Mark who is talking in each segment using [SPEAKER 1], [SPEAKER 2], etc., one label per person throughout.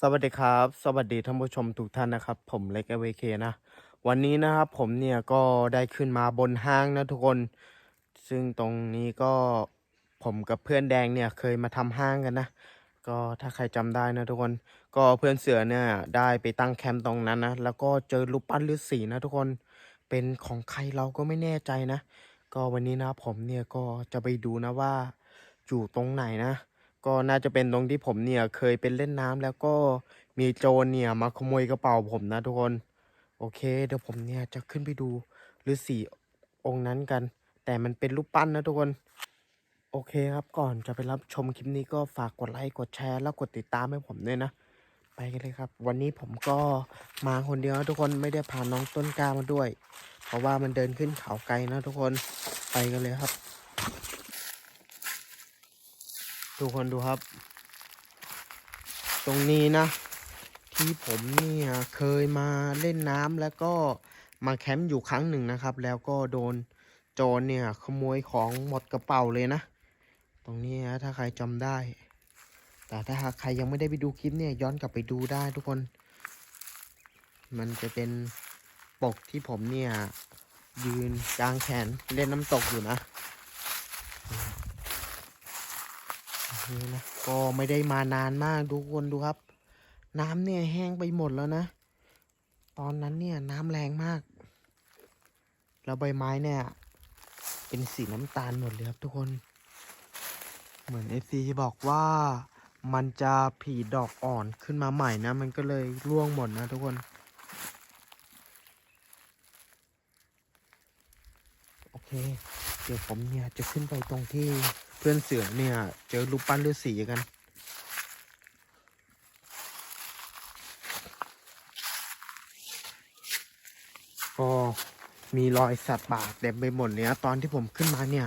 [SPEAKER 1] สวัสดีครับ สวัสดีท่านผู้ชมทุกท่านนะครับ ผมเล็กเอเวเคนะ วันนี้นะครับผมเนี่ยก็ได้ขึ้นมาบนห้างนะทุกคน ซึ่งตรงนี้ก็ผมกับเพื่อนแดงเนี่ยเคยมาทำห้างกันนะ ก็ถ้าใครจำได้นะทุกคน ก็เพื่อนเสือเนี่ยได้ไปตั้งแคมป์ตรงนั้นนะ แล้วก็เจอรูปปั้นฤาษีนะทุกคน เป็นของใครเราก็ไม่แน่ใจนะ ก็วันนี้นะผมเนี่ยก็จะไปดูนะว่าอยู่ตรงไหนนะ ก็น่าจะเป็นตรงที่ผมเนี่ยเคยเป็นเล่นน้ำแล้วก็มีโจรเนี่ยมาขโมยกระเป๋าผมนะทุกคน โอเค เดี๋ยวผมเนี่ยจะขึ้นไปดูฤาษีองค์นั้นกัน แต่มันเป็นรูปปั้นนะทุกคน โอเคครับก่อนจะไปรับชมคลิปนี้ก็ฝากกดไลค์กดแชร์แล้วกดติดตามให้ผมด้วยนะไปกันเลยครับ วันนี้ผมก็มาคนเดียวทุกคนไม่ได้พาน้องต้นกล้ามาด้วย เพราะว่ามันเดินขึ้นเขาไกลนะทุกคนไปกันเลยครับ ทุกคนดูครับ ตรงนี้นะ ที่ผมเนี่ยเคยมาเล่นน้ำแล้วก็มาแคมป์อยู่ครั้งหนึ่งนะครับ แล้วก็โดนโจรเนี่ยขโมยของหมดกระเป๋าเลยนะ ตรงนี้นะถ้าใครจำได้ แต่ถ้าหากใครยังไม่ได้ไปดูคลิปเนี่ยย้อนกลับไปดูได้ทุกคน มันจะเป็นปกที่ผมเนี่ยยืนกลางแขนเล่นน้ำตกอยู่นะ นี่นะก็ไม่ได้มานานมากทุกคนดูครับ น้ำเนี่ยแห้งไปหมดแล้วนะ ตอนนั้นเนี่ยน้ำแรงมาก แล้วใบไม้เนี่ย เป็นสีน้ำตาลหมดเลยครับทุกคน เหมือนเอซีบอกว่ามันจะผีดอกอ่อนขึ้นมาใหม่นะ มันก็เลยร่วงหมดนะทุกคนโอเค เดี๋ยวผมเนี่ยจะขึ้นไปตรงที่เพื่อนเสือเนี่ย เจอรูปปั้นฤาษีกันก็มีรอยสัตว์ป่าเต็มไปหมดเลยนะตอนที่ผมขึ้นมาเนี่ย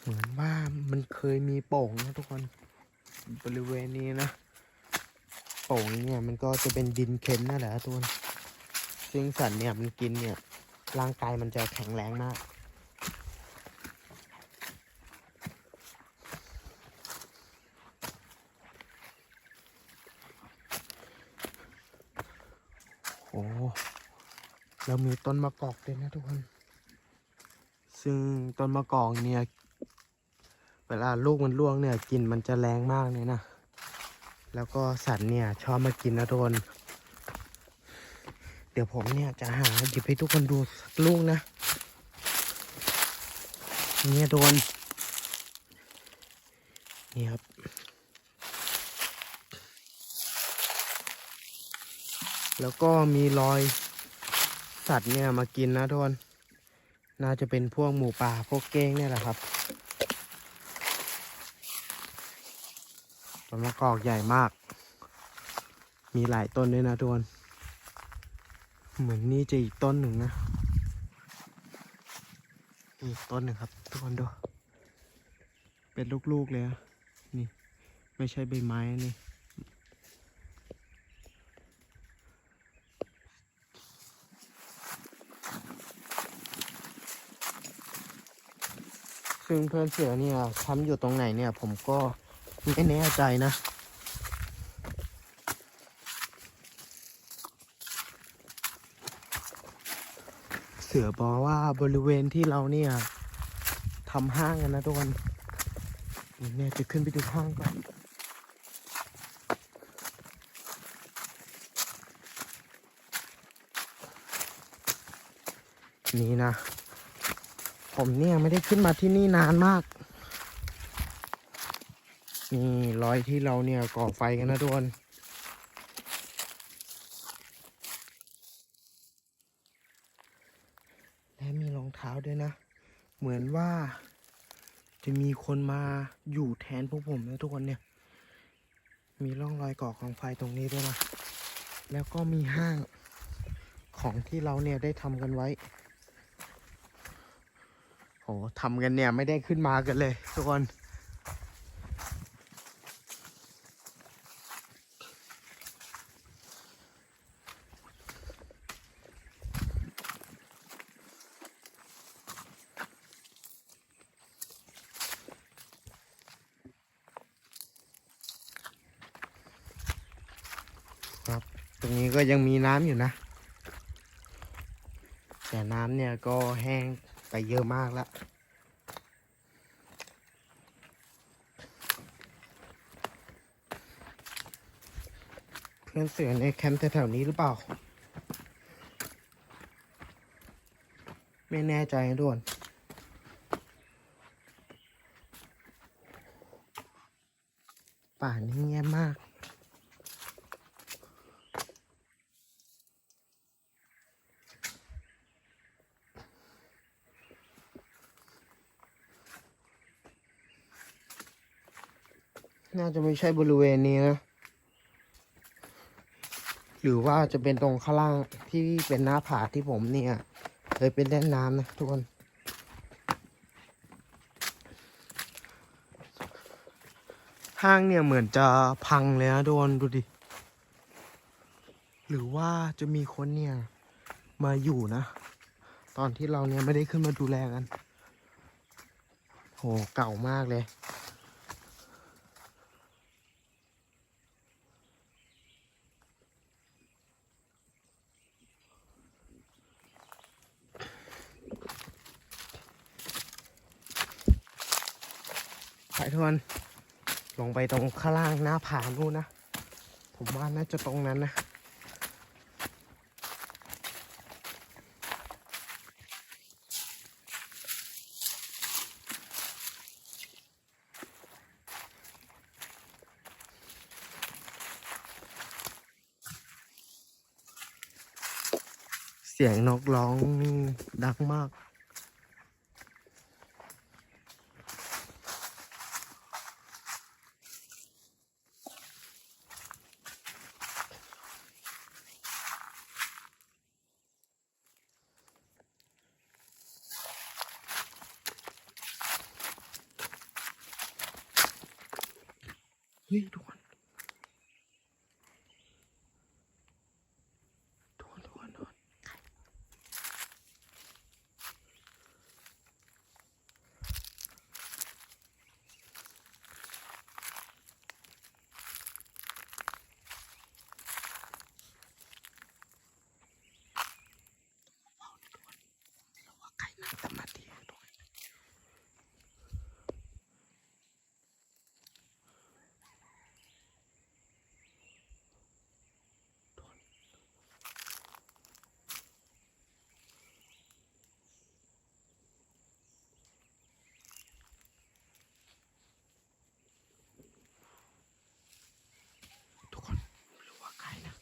[SPEAKER 1] เหมือนว่ามันเคยมีโป่งนะทุกคนบริเวณนี้นะโป่งเนี่ยมันก็จะเป็นดินเค็มนั่นแหละทุกคนซึ่งสัตว์เนี่ยมันกินเนี่ย ร่างกายมันจะแข็งแรงมาก โอ้แล้วมีต้นมะกอกด้วยนะทุกคน ซึ่งต้นมะกอกเนี่ย เวลาลูกมันร่วงเนี่ยกลิ่นมันจะแรงมากเลยนะ แล้วก็สัตว์เนี่ยชอบมากินนะทุกคน เดี๋ยวผมเนี่ยจะหาหยิบให้ทุกคนดูสักลูกนะ เนี่ยทุกคนนี่ครับ แล้วก็มีรอยสัตว์เนี่ยมากินนะทุกคน น่าจะเป็นพวกหมูป่าพวกเก้งเนี่ยแหละครับต้นมะกอกใหญ่มาก มีหลายต้นด้วยนะทุกคน เหมือนนี่จะอีกต้นหนึ่งนะอีกต้นหนึ่งครับ ทุกคนดู เป็นลูกๆเลยนี่ ไม่ใช่ใบไม้นะนี่ซึ่งเพื่อนเสือเนี่ยทำอยู่ตรงไหนเนี่ย ผมก็ไม่แน่ใจนะ สือบอกว่าบริเวณที่เราเนี่ยทำห้างกันนะทุกคนเนี่ยจะขึ้นไปดูห้างก่อนนี่นะ ผมเนี่ยไม่ได้ขึ้นมาที่นี่นานมาก นี่รอยที่เราเนี่ยก่อไฟกันนะทุกคน และมีรองเท้าด้วยนะ เหมือนว่า จะมีคนมาอยู่แทนพวกผมนะทุกคนเนี่ย มีร่องรอยก่อของไฟตรงนี้ด้วยนะแล้วก็มีห้างของที่เราเนี่ยได้ทำกันไว้โหทำกันเนี่ยไม่ได้ขึ้นมากันเลยทุกคน ตรงนี้ก็ยังมีน้ำอยู่นะ แต่น้ำเนี่ยก็แห้งไปเยอะมากแล้วเพื่อนเสือในแคมป์แถวๆนี้หรือเปล่า ไม่แน่ใจนะด่วนป่านี่เงียบมาก น่าจะไม่ใช่บริเวณนี้นะ หรือว่าจะเป็นตรงข้างล่างที่เป็นหน้าผาที่ผมเนี่ยเคยเป็นเล่นน้ำนะทุกคน ห้างเนี่ยเหมือนจะพังเลยนะทุกคนดูดิ หรือว่าจะมีคนเนี่ยมาอยู่นะ ตอนที่เราเนี่ยไม่ได้ขึ้นมาดูแลกัน โห เก่ามากเลย ไปทุกคนลงไปตรงข้างล่างหน้าผานู่นนะ ผมว่าน่าจะตรงนั้นนะเสียงนกร้องดังมาก เฮ้ยทุกคนทุกคนทุกคนทุกคนว่าใครนั่งสมาธิอยู่ตรงนี้ ทุกคนไม่รู้ว่าใครนะ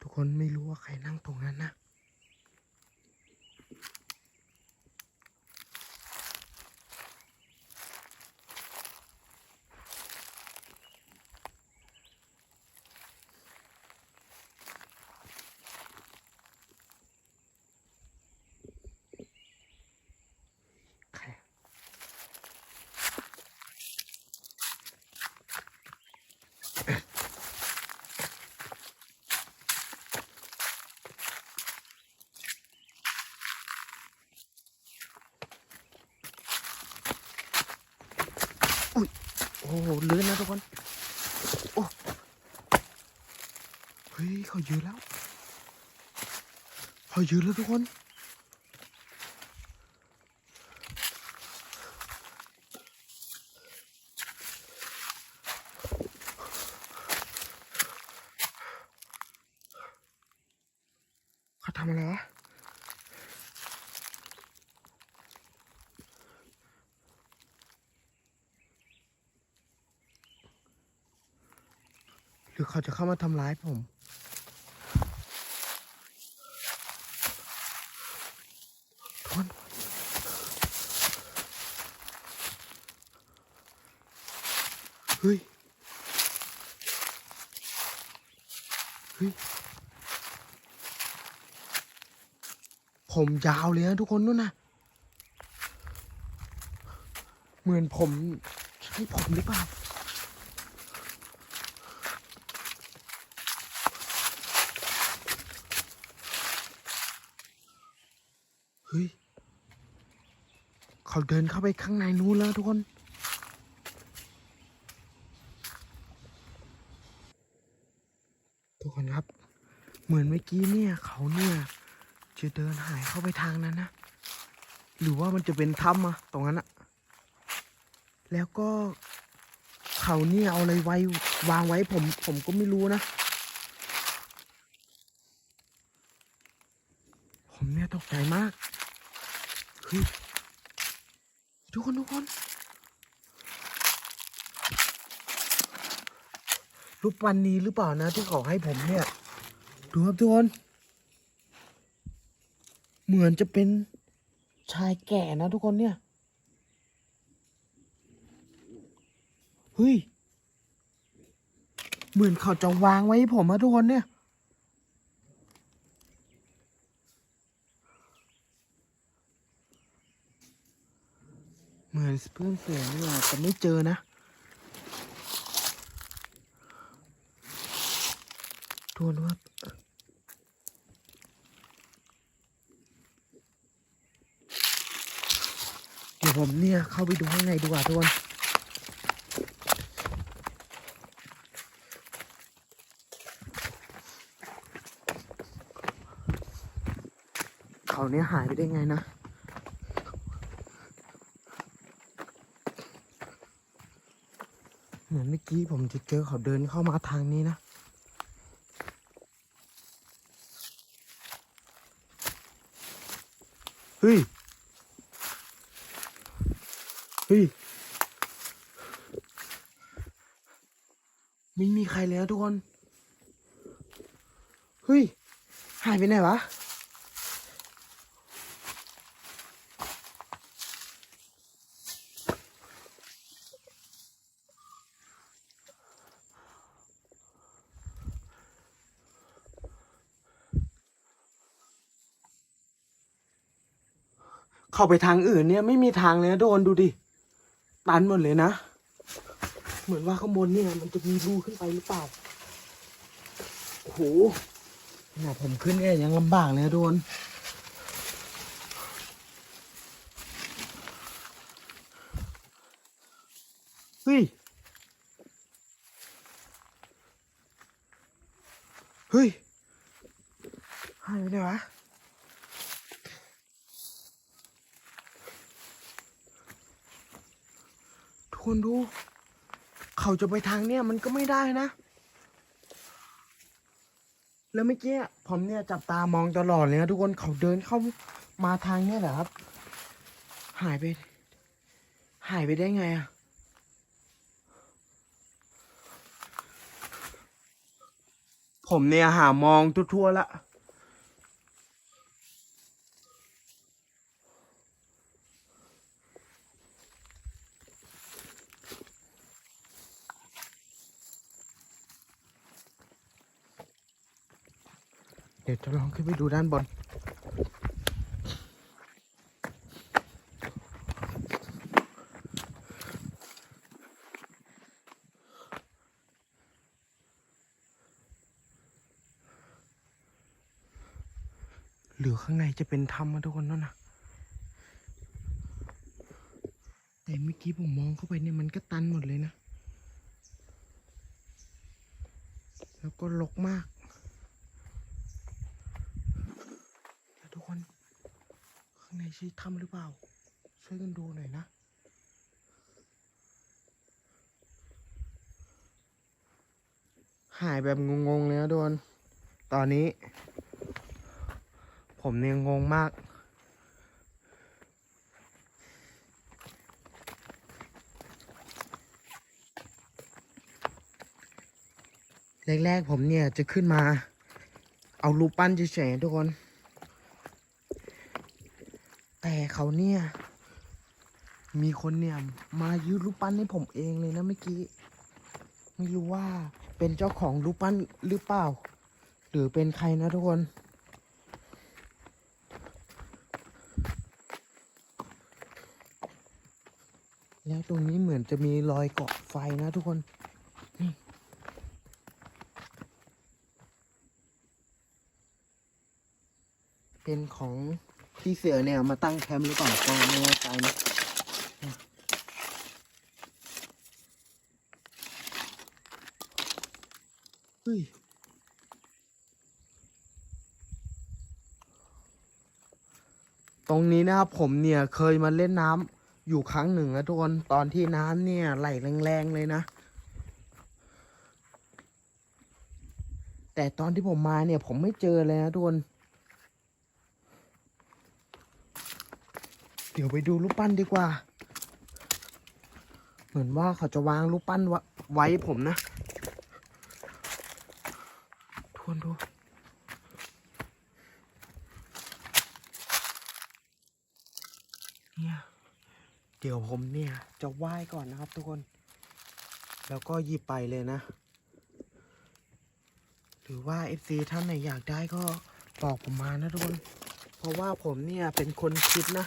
[SPEAKER 1] ทุก คนไม่รู้ว่าใครนั่งตรงนั้นนะ อ้โหลื่นนะทุกคนโอ้เฮ้ยเขายืนแล้วเขายืนแล้วทุกคน เขาทำอะไรวะ หรือ เขาจะเข้ามาทำร้ายผมทนเฮ้ย เฮ้ย ผมยาวเลยนะทุกคนนู่นนะเหมือนผม ใช่ผมหรือเปล่า เขาเดินเข้าไปข้างในนู้นแล้วทุกคน ทุกคนครับ เหมือนเมื่อกี้เนี่ยเขาเนี่ยจะเดินหายเข้าไปทางนั้นนะ หรือว่ามันจะเป็นถ้ำอะตรงนั้นอะแล้วก็เขาเนี่ยเอาอะไรไว้วางไว้ผมผมก็ไม่รู้นะ ผมเนี่ยตกใจมากเฮ้ ทุกคนทุกคนรูปวันนี้หรือเปล่านะที่เขาให้ผมเนี่ย ดูครับทุกคน เหมือนจะเป็นชายแก่นะทุกคนเนี่ย เฮ้ย เหมือนเขาจะวางไว้ให้ผมอะทุกคนเนี่ย เหมื อนเพื่อนเสียนี่แหละแต่ไม่เจอนะทวนว่าเดี๋ยวผมเนี่ย เข้าไปดูข้างในดีกว่าทุกคนเขาเนี่ยหายไปได้ไงนะ เหมือนเมื่อกี้ผมจะเจอเขาเดินเข้ามาทางนี้นะ เฮ้ย เฮ้ย ไม่มีใครแล้วทุกคน เฮ้ย หายไปไหนวะ เข้าไปทางอื่นเนี่ยไม่มีทางเลยนะทุกคนดูดิ ตันหมดเลยนะ เหมือนว่าข้างบนเนี่ย มันจะมีรูขึ้นไปหรือเปล่า โอ้โหขนาดผมขึ้นเนี่ยยังลำบากเลยนะทุกคนเฮ้ย เฮ้ยหายไปไหนวะ ทุก คนดู เขาจะไปทางเนี้ยมันก็ไม่ได้นะ แล้วเมื่อกี้ผมเนี่ยจับตามองตลอดเลยนะทุกคนเขาเดินเข้ามาทางเนี้ยเหรอครับ หายไป หายไปได้ไงอะผมเนี่ยหามองทั่วๆละ เดี๋ยวจะลองขึ้นไปดูด้านบนหรือข้างในจะเป็นถ้ำมาทุกคนนั่นนะแต่เมื่อกี้ผมมองเข้าไปเนี่ยมันก็ตันหมดเลยนะ แล้วก็รกมาก แล้วทุกคน ข้างในใช่ถ้ำหรือเปล่า ช่วยกันดูหน่อยนะหายแบบงงๆเลยนะทุกคนตอนนี้ ผมเนี่ยงงมาก แรกๆผมเนี่ยจะขึ้นมา เอารูปปั้นเฉยๆทุกคน แต่ เขาเนี่ย มีคนเนี่ย มายืดรูปปั้นให้ผมเองเลยนะเมื่อกี้ ไม่รู้ว่าเป็นเจ้าของรูปปั้นหรือเปล่า หรือเป็นใครนะทุกคน แล้วตรงนี้เหมือนจะมีรอยเกาะไฟนะทุกคนนี่เป็นของ พี่เสือเนี่ยมาตั้งแคมป์หรือเปล่าก็ไม่แน่ใจนะเฮ้ยตรงนี้นะครับผมเนี่ยเคยมาเล่นน้ำอยู่ครั้งหนึ่งนะทุกคนตอนที่น้ำเนี่ยไหลแรงๆเลยนะ แต่ตอนที่ผมมาเนี่ยผมไม่เจอเลยนะทุกคน เดี๋ยวไปดูรูปปั้นดีกว่า เหมือนว่าเขาจะวางรูปปั้นไว้ผมนะทุกคนดู เนี่ย เดี๋ยวผมเนี่ย จะไหว้ก่อนนะครับทุกคน แล้วก็หยิบไปเลยนะ หรือว่า FC ท่านไหนอยากได้ก็บอกผมมานะทุกคน เพราะว่าผมเนี่ยเป็นคนคิดนะ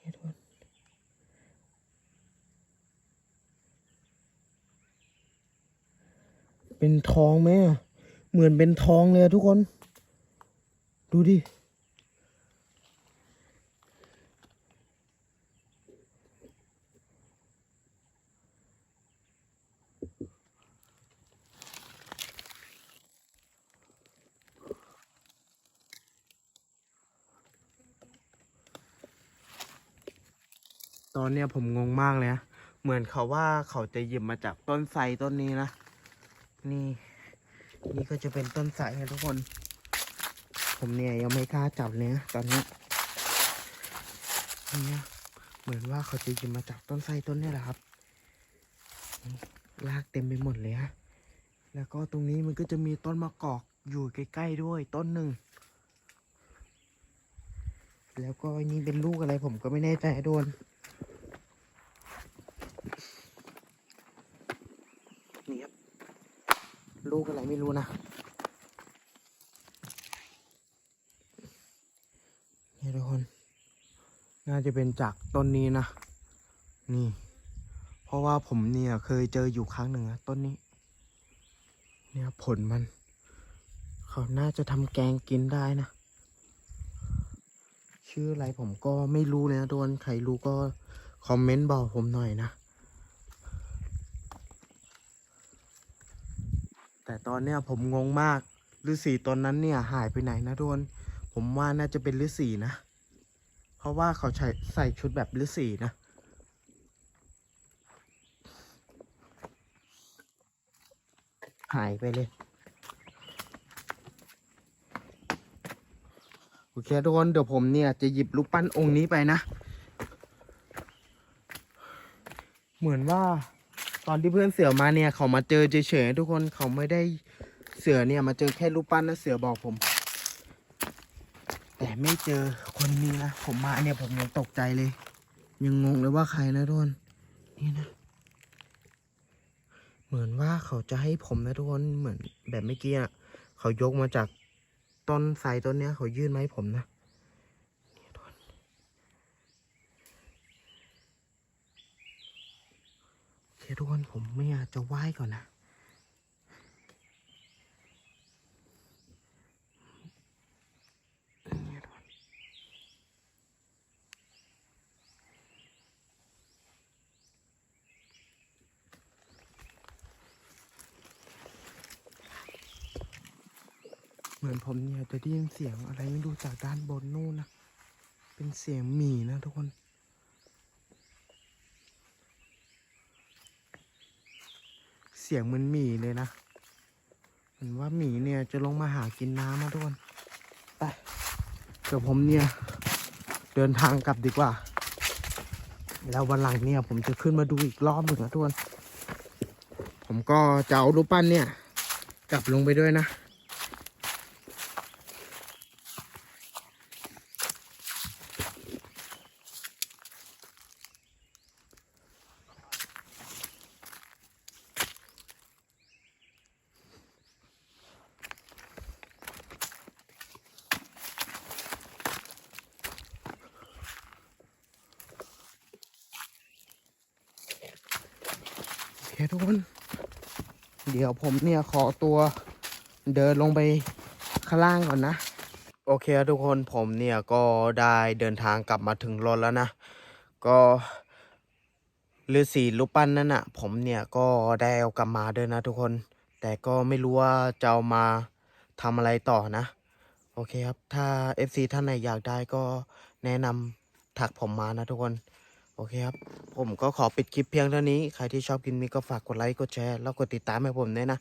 [SPEAKER 1] นี่ทุกคน เป็นทองไหมอะ เหมือนเป็นทองเลยทุกคน ดูดิ ตอนเนี้ยผมงงมากเลยนะ เหมือนเขาว่าเขาจะหยิบมาจากต้นไทรต้นนี้นะ นี่ นี่ก็จะเป็นต้นไทรนะทุกคน ผมเนี่ยยังไม่กล้าจับเลยนะตอนนี้เนี่ยเหมือนว่าเขาจะหยิบมาจากต้นไทรต้นนี้แหละครับนี่รากเต็มไปหมดเลยฮะแล้วก็ตรงนี้มันก็จะมีต้นมะกอกอยู่ใกล้ๆด้วยต้นหนึ่ง แล้วก็อันนี้เป็นลูกอะไรผมก็ไม่แน่ใจโดนครับ ลูกอะไรไม่รู้นะนี่ ทุกคน น่าจะเป็นจากต้นนี้นะ นี่ เพราะว่าผมเนี่ยเคยเจออยู่ครั้งหนึ่งนะต้นนี้ เนี่ยผลมัน เขาน่าจะทำแกงกินได้นะ ชื่ออะไรผมก็ไม่รู้เลยนะทุกคนใครรู้ก็คอมเมนต์บอกผมหน่อยนะ แต่ตอนเนี้ยผมงงมากฤาษีตนนั้นเนี่ยหายไปไหนนะทุกคน ผมว่าน่าจะเป็นฤาษีนะ เพราะว่าเขาใส่ใส่ชุดแบบฤาษีนะ หายไปเลยโอเคทุกคนเดี๋ยวผมเนี่ยจะหยิบรูปปั้นองค์นี้ไปนะ เหมือนว่าตอนที่เพื่อนเสือมาเนี่ยเขามาเจอเฉยๆทุกคนเขาไม่ได้เสือเนี่ยมาเจอแค่รูปปั้นนะเสือบอกผม แต่ไม่เจอคนนี้นะ ผมมาเนี่ยผมยังตกใจเลย ยังงงเลยว่าใครนะทุกคนนี่นะ เหมือนว่าเขาจะให้ผมนะทุกคนเหมือนแบบเมื่อกี้อะเขายกมาจากต้นไทรต้นเนี้ย เขายื่นมาให้ผมนะนี่ทุกคนโอเคทุกคนผมไม่อยากจะไหว้ก่อนนะ เหมือนผมเนี่ยจะได้ยินเสียงอะไรไม่รู้จากด้านบนนู่นนะ เป็นเสียงหมีนะทุกคน เสียงเหมือนหมีเลยนะเหมือนว่าหมีเนี่ยจะลงมาหากินน้ำนะทุกคน ไปเดี๋ยวผมเนี่ย เดินทางกลับดีกว่า แล้ววันหลังเนี่ย ผมจะขึ้นมาดูอีกรอบหนึ่งนะทุกคน ผมก็จะเอารูปปั้นเนี่ย กลับลงไปด้วยนะ ทุกคน เดี๋ยวผมเนี่ยขอตัวเดินลงไปข้างล่างก่อนนะ โอเคครับทุกคนผมเนี่ยก็ได้เดินทางกลับมาถึงรถแล้วนะ ก็ฤาษีรูปปั้นนั่นน่ะ ผมเนี่ยก็ได้เอากลับมาด้วยนะทุกคน แต่ก็ไม่รู้ว่าจะเอามาทำอะไรต่อนะ โอเคครับ ถ้า FC ท่านไหนอยากได้ก็แนะนำถักผมมานะทุกคน อเคครับ ผมก็ขอปิดคลิปเพียงเท่านี้ ใครที่ชอบกินมีก็ฝากกดไลค์ กดแชร์ แล้วกดติดตามให้ผมด้วยนะ